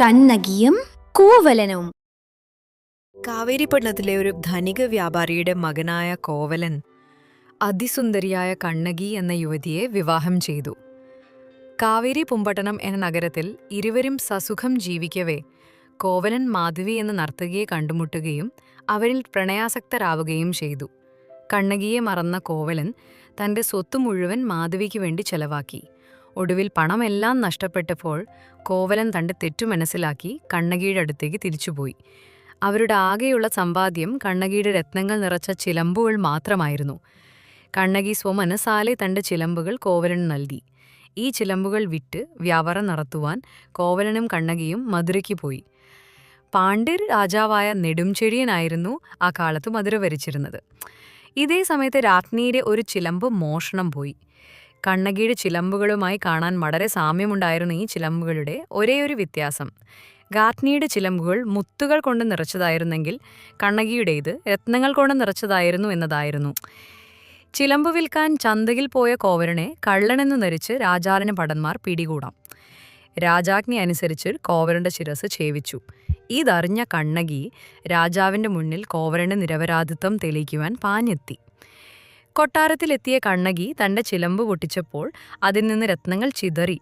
കണ്ണകിയും കൂവലനും. കാവേരിപ്പട്ടണത്തിലെ ഒരു ധനിക വ്യാപാരിയുടെ മകനായ കോവലൻ അതിസുന്ദരിയായ കണ്ണകി എന്ന യുവതിയെ വിവാഹം ചെയ്തു. കാവേരി പുമ്പട്ടണം എന്ന നഗരത്തിൽ ഇരുവരും സസുഖം ജീവിക്കവേ. കോവലൻ മാധവി എന്ന നർത്തകിയെ കണ്ടുമുട്ടുകയും അവരിൽ പ്രണയാസക്തരാവുകയും ചെയ്തു. കണ്ണകിയെ മറന്ന കോവലൻ തന്റെ സ്വത്ത് മുഴുവൻ മാധവിക്ക് വേണ്ടി ചെലവാക്കി. ഒടുവിൽ പണമെല്ലാം നഷ്ടപ്പെട്ടപ്പോൾ കോവലൻ തന്റെ തെറ്റു മനസ്സിലാക്കി കണ്ണകിയുടെ അടുത്തേക്ക് തിരിച്ചുപോയി. അവരുടെ ആകെയുള്ള സമ്പാദ്യം കണ്ണകിയുടെ രത്നങ്ങൾ നിറച്ച ചിലമ്പുകൾ മാത്രമായിരുന്നു. കണ്ണകി സ്വമനസാലെ തന്റെ ചിലമ്പുകൾ കോവലന് നൽകി. ഈ ചിലമ്പുകൾ വിറ്റ് വ്യാപാരം നടത്തുവാൻ കോവലനും കണ്ണകിയും മധുരയ്ക്ക് പോയി. പാണ്ഡ്യർ രാജാവായ നെടുംചെഴിയനായിരുന്നു ആ കാലത്ത് മധുര ഭരിച്ചിരുന്നത് ഇതേ സമയത്ത് രാജ്ഞിയുടെ ഒരു ചിലമ്പ് മോഷണം പോയി. കണ്ണകിയുടെ ചിലമ്പുകളുമായി കാണാൻ വളരെ സാമ്യമുണ്ടായിരുന്നു ഈ ചിലമ്പുകളുടെ ഒരേയൊരു വ്യത്യാസം. ഗാത്നിയുടെ ചിലമ്പുകൾ മുത്തുകൾ കൊണ്ട് നിറച്ചതായിരുന്നെങ്കിൽ കണ്ണകിയുടേത് രത്നങ്ങൾ കൊണ്ട് നിറച്ചതായിരുന്നു എന്നതായിരുന്നു. ചിലമ്പ് വിൽക്കാൻ ചന്തയിൽ പോയ കോവരനെ കള്ളനെന്ന് ധരിച്ച് രാജാവിന് ഭടന്മാർ പിടികൂടാം. രാജാജ്ഞി അനുസരിച്ച് കോവരന്റെ ശിരസ് ഛേവിച്ചു ഇതറിഞ്ഞ കണ്ണകി രാജാവിന്റെ മുന്നിൽ കോവരന്റെ നിരപരാധിത്വം തെളിയിക്കുവാൻ പാഞ്ഞെത്തി. കൊട്ടാരത്തിലെത്തിയ കണ്ണകി തന്റെ ചിലമ്പ് പൊട്ടിച്ചപ്പോൾ അതിൽ നിന്ന് രത്നങ്ങൾ ചിതറി.